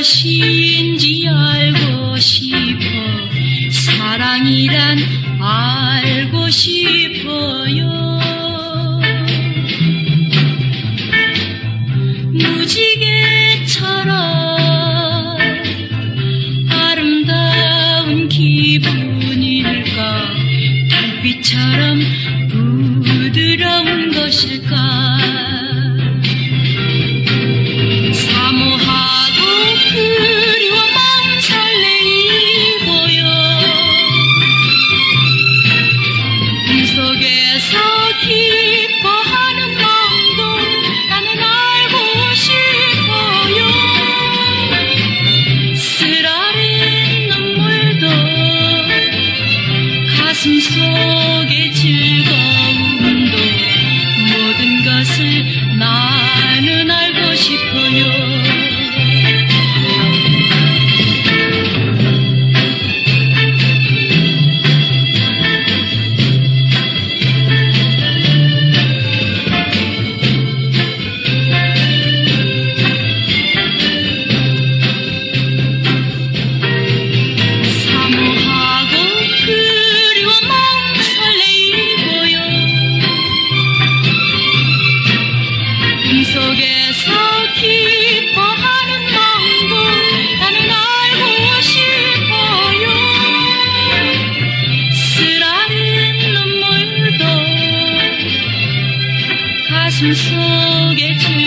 무엇인지 알고 싶어. 사랑이란 알고 싶어 달빛처럼 부드러운 것일까? 사모하고 그리워 마음 설레이고요. 꿈속에서 기 가슴 속에 즐거움 숨 쉬겠지